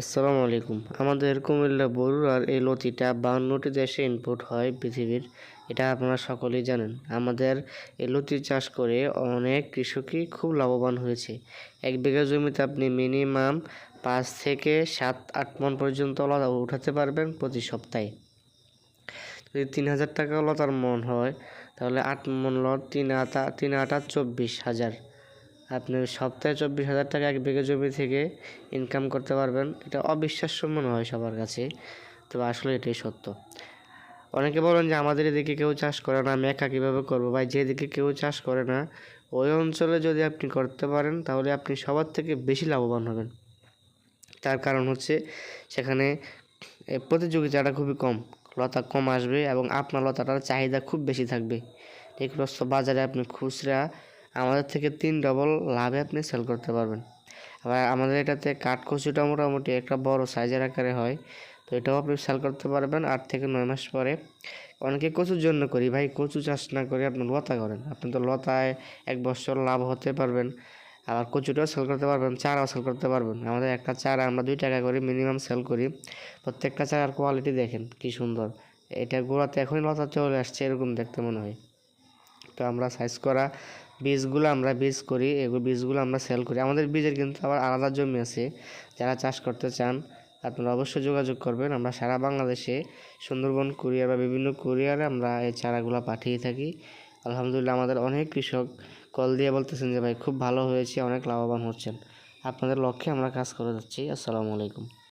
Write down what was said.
আসসালামু আলাইকুম। আমাদের কুমিল্লা বরুড়ার এই লতিটা বাউন্নটি দেশে ইনপুট হয় পৃথিবীর, এটা আপনারা সকলেই জানেন। আমাদের এই লতি চাষ করে অনেক কৃষকই খুব লাভবান হয়েছে। এক বিঘা জমিতে আপনি মিনিমাম পাঁচ থেকে সাত, আট মন পর্যন্ত লতা উঠাতে পারবেন প্রতি সপ্তাহে। যদি তিন হাজার টাকা লতার মন হয়, তাহলে আট মন লট তিন আটা তিন আটা চব্বিশ হাজার। আপনি সপ্তাহে চব্বিশ হাজার টাকা এক বিঘা জমি থেকে ইনকাম করতে পারবেন। এটা অবিশ্বাস্য মনে হয় সবার কাছে। তবে আসলে এটাই সত্য। অনেকে বলেন যে, আমাদের এদিকে কেউ চাষ করে না, আমি একা কীভাবে করব? ভাই, যেদিকে কেউ চাষ করে না, ওই অঞ্চলে যদি আপনি করতে পারেন, তাহলে আপনি সবার থেকে বেশি লাভবান হবেন। তার কারণ হচ্ছে, সেখানে প্রতিযোগিতাটা খুবই কম। লতা কম আসবে এবং আপনার লতাটার চাহিদা খুব বেশি থাকবে। এগুলোস্ত বাজারে আপনি খুচরা আমাদের থেকে তিন ডবল লাভে আপনি সেল করতে পারবেন। আবার আমাদের এটাতে কাঠকচুটা মোটামুটি একটা বড় সাইজের আকারে হয়, তো এটাও আপনি সেল করতে পারবেন আট থেকে নয় মাস পরে। অনেকে কচুর জন্য করি, ভাই কচু চাষ না করে আপনি লতা করেন। আপনি তো লতায় এক বছর লাভ হতে পারবেন, আবার কচুটাও সেল করতে পারবেন, চারাও সেল করতে পারবেন। আমাদের একটা চারা আমরা দুই টাকা করে মিনিমাম সেল করি। প্রত্যেকটা চারার কোয়ালিটি দেখেন কি সুন্দর। এটা গোড়াতে এখনই লতা চলে আসছে এরকম দেখতে মনে হয়। তো আমরা সাইজ করা বীজগুলো আমরা বীজ করি এগুলো বীজগুলো আমরা সেল করি। আমাদের বীজের কিন্তু আবার আলাদা জমি আছে। যারা চাষ করতে চান, আপনারা অবশ্যই যোগাযোগ করবেন। আমরা সারা বাংলাদেশে সুন্দরবন কুরিয়ার বা বিভিন্ন কুরিয়ারে আমরা এই চারাগুলো পাঠিয়ে থাকি। আলহামদুলিল্লাহ, আমাদের অনেক কৃষক কল দিয়ে বলতেছেন যে, ভাই, খুব ভালো হয়েছে, অনেক লাভবান হচ্ছেন। আপনাদের লক্ষ্যে আমরা কাজ করে যাচ্ছি। আসসালামু আলাইকুম।